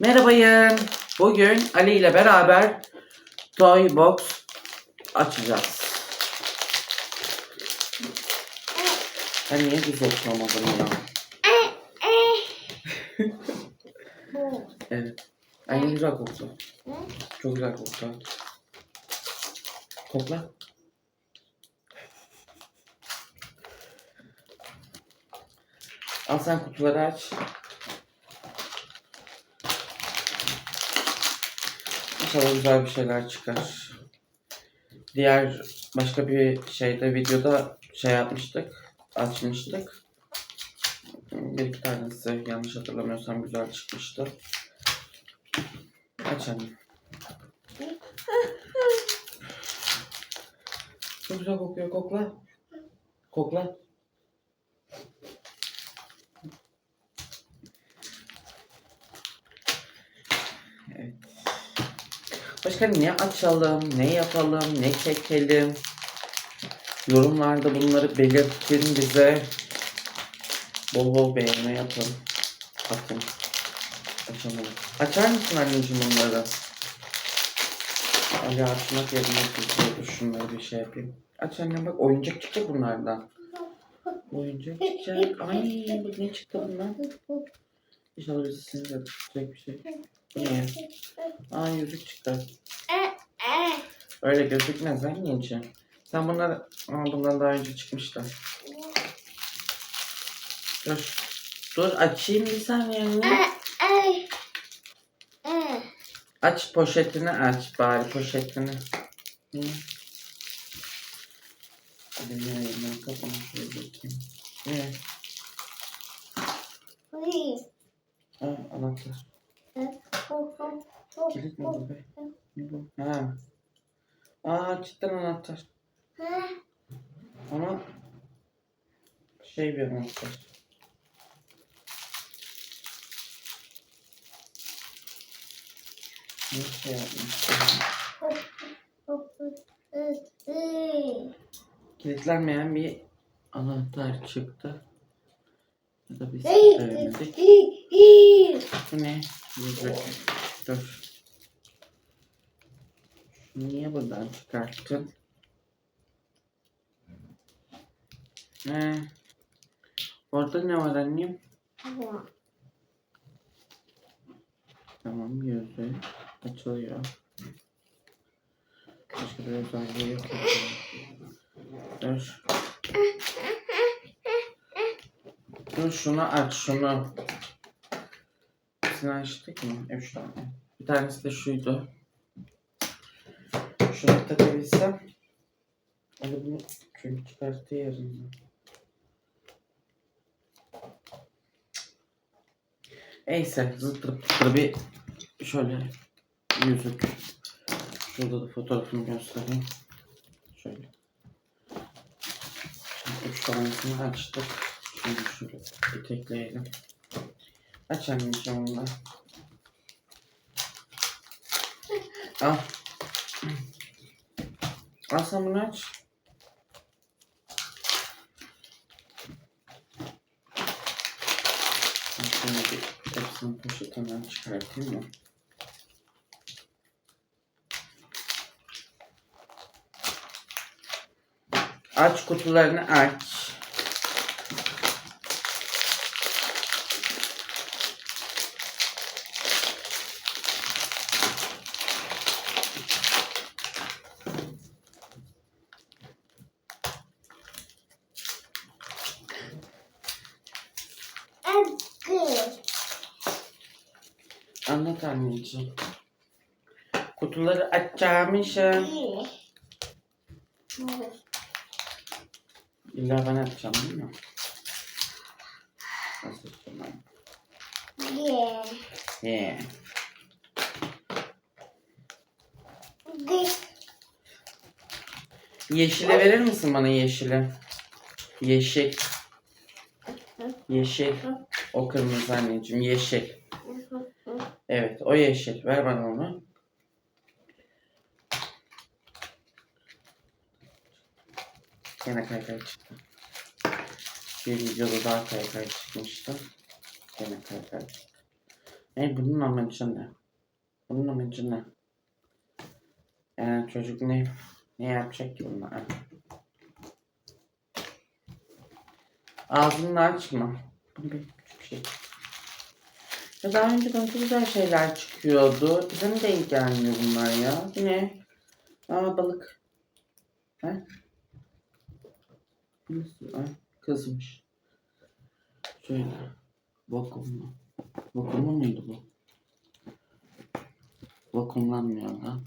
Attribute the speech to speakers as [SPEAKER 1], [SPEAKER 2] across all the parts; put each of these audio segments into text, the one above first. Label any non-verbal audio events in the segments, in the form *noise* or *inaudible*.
[SPEAKER 1] Merhabayın. Bugün Ali ile beraber Toy Box açacağız. Ben niye güzel oturamadım ya? *laughs* Evet. Ay ne güzel koktu. Çok güzel koktu. Kokla. Al sen kutuları aç. İnşallah güzel bir şeyler çıkar. Diğer başka bir şeyde videoda şey yapmıştık. Açmıştık. Bir iki tanesi yanlış hatırlamıyorsam güzel çıkmıştı. Aç anne. Çok güzel kokuyor. Kokla. Kokla. Başka ne açalım, ne yapalım, ne çekelim? Yorumlarda bunları belirtin bize. Bol bol beğenme yapın. Atın. Açamadım. Açar mısın anneciğim bunları? Ali açmak yerine tutuyordu. Şunları bir şey yapayım. Aç annem bak oyuncak çıkacak bunlardan. Oyuncak çıkacak. Ay ne çıktı bundan. İnşallah bizi sinir edecek bir şey. Bu ne? Aa yüzük çıktı. Öyle gözükmez anneciğim. Sen bunlar Aa, bundan daha önce çıkmışlar. Dur. Dur açayım bir saniye anne. Aç poşetini aç bari poşetini. Hı. Hadi nereye kafamı şöyle bakayım. Ne? Aa, anahtar. Kilit mi bu be? Bu? Ha. Aa cidden anahtar. Ama şey bir anahtar. Ne şey yapmış? Kilitlenmeyen bir anahtar çıktı. Ya da biz sevmedik. Bu ne? Yüzük. Dur. Niye buradan çıkarttın? He. Orada ne var annem? Tamam yüzü açılıyor. Başka bir özelliği yok. Dur. *laughs* Dur şunu aç şunu. Hepsini açtık mı? Üç tane. Bir tanesi de şuydu. Şunu takabilsem. Hadi bunu çünkü çıkarttı yarın. Neyse zıttırıp zıttırıp bir şöyle yüzük. Şurada da fotoğrafını göstereyim. Şöyle. Şimdi üç tanesini açtık. Şimdi şöyle etekleyelim. Aç anneciğim onu. Al. Al bunu aç. Şimdi bir hepsini poşetinden çıkartayım mı? Aç kutularını aç. Anlat anneciğim. Kutuları açacağımışım. İlla ben açacağım değil mi? Nasıl açacağım ben? Yeah. Yeşile verir misin bana yeşili? Yeşil. Yeşil. O kırmızı anneciğim. Yeşil. Evet o yeşil. Ver bana onu. Yine kaykay çıktı. Bir videoda daha kaykay çıkmıştı. Yine kaykay çıktı. E bunun amacı ne? Bunun amacı ne? Yani çocuk ne ne yapacak ki bunlar? Ağzını da açma. Bu bir küçük şey. Daha önceden çok güzel şeyler çıkıyordu. Bize mi denk gelmiyor bunlar ya? Bu ne? Aa balık. He? Kızmış. Şöyle. Vakumlu. Vakumlu muydu bu? Vakumlanmıyor lan.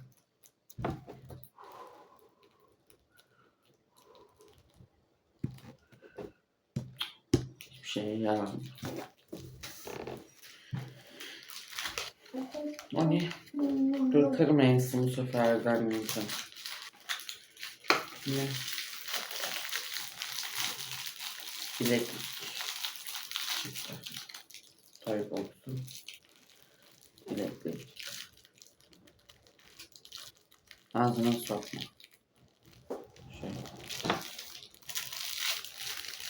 [SPEAKER 1] Hiçbir şeye yaramıyor. Ne? Dur kırmayasın bu sefer vermeyeceğim. Ne? Bileklik. Toy box'un. Bileklik. Ağzına sokma. Şöyle.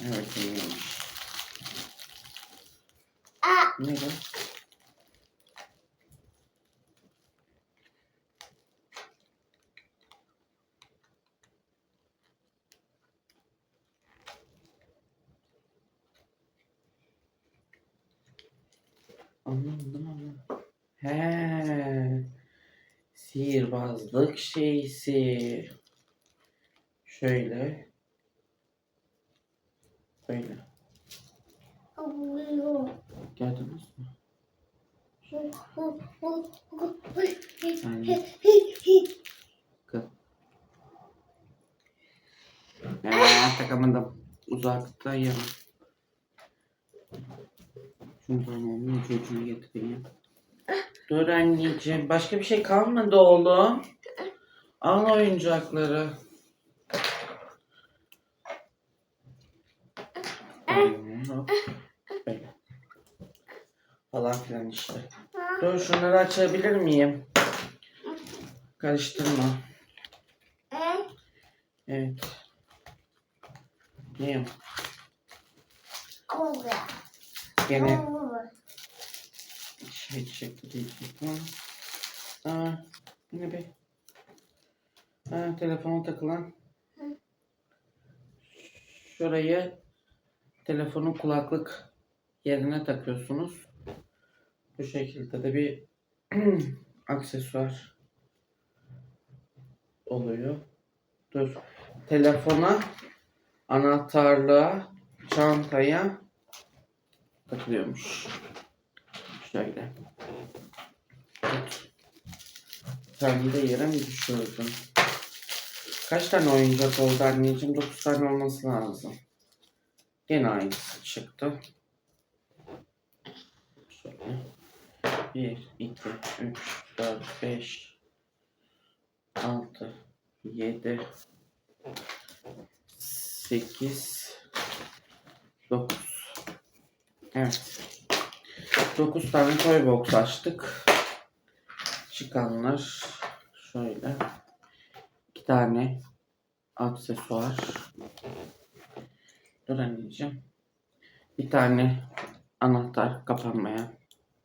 [SPEAKER 1] Evet iyiymiş. Ne bu? Anlamadım ama. He. Sihirbazlık şeysi. Şöyle. Böyle. Gördünüz mü? Kız. Ee, takamadım. Uzakta ya. Şunu tamamlayayım çocuğu getireyim. Dur anneciğim. Başka bir şey kalmadı oğlum. Al oyuncakları. Böyle, hop, böyle. Falan filan işte. Dur şunları açabilir miyim? Karıştırma. Evet. Ne? Gene şey diyecektim ama. Aa, ne be? Ha, telefona takılan. Şurayı telefonun kulaklık yerine takıyorsunuz. Bu şekilde de bir *clears throat* aksesuar oluyor. Dur. Telefona, anahtarlığa, çantaya takılıyormuş. Şöyle. Sen de yere mi düşürdün? Kaç tane oyuncak oldu anneciğim? 9 tane olması lazım. Gene aynısı çıktı. Şöyle. 1, 2, 3, 4, 5, 6, 7, 8, 9. Evet. 9 tane toy box açtık. Çıkanlar şöyle. 2 tane aksesuar. Dur anneciğim. Bir tane anahtar kapanmayan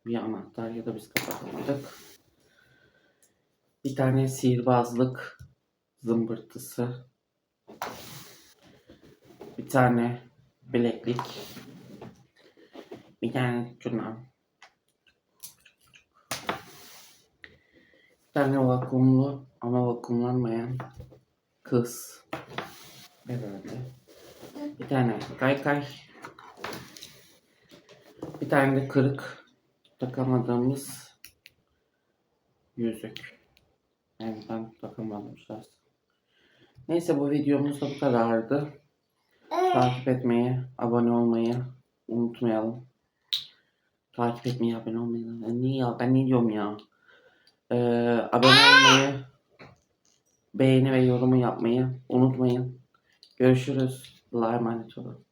[SPEAKER 1] bir anahtar ya da biz kapatamadık. Bir tane sihirbazlık zımbırtısı. Bir tane bileklik. Bir tane şuna. Bir tane vakumlu ama vakumlanmayan kız. Herhalde. Bir tane kaykay. Bir tane de kırık takamadığımız yüzük. Yani ben takamadım şahsen. Neyse bu videomuz da bu kadardı. Takip etmeyi, abone olmayı unutmayalım. Takip etmeyi, abone olmayı. Ne ya? Ben ne diyorum ya? Ee, abone olmayı, beğeni ve yorumu yapmayı unutmayın. Görüşürüz. Allah'a emanet olun.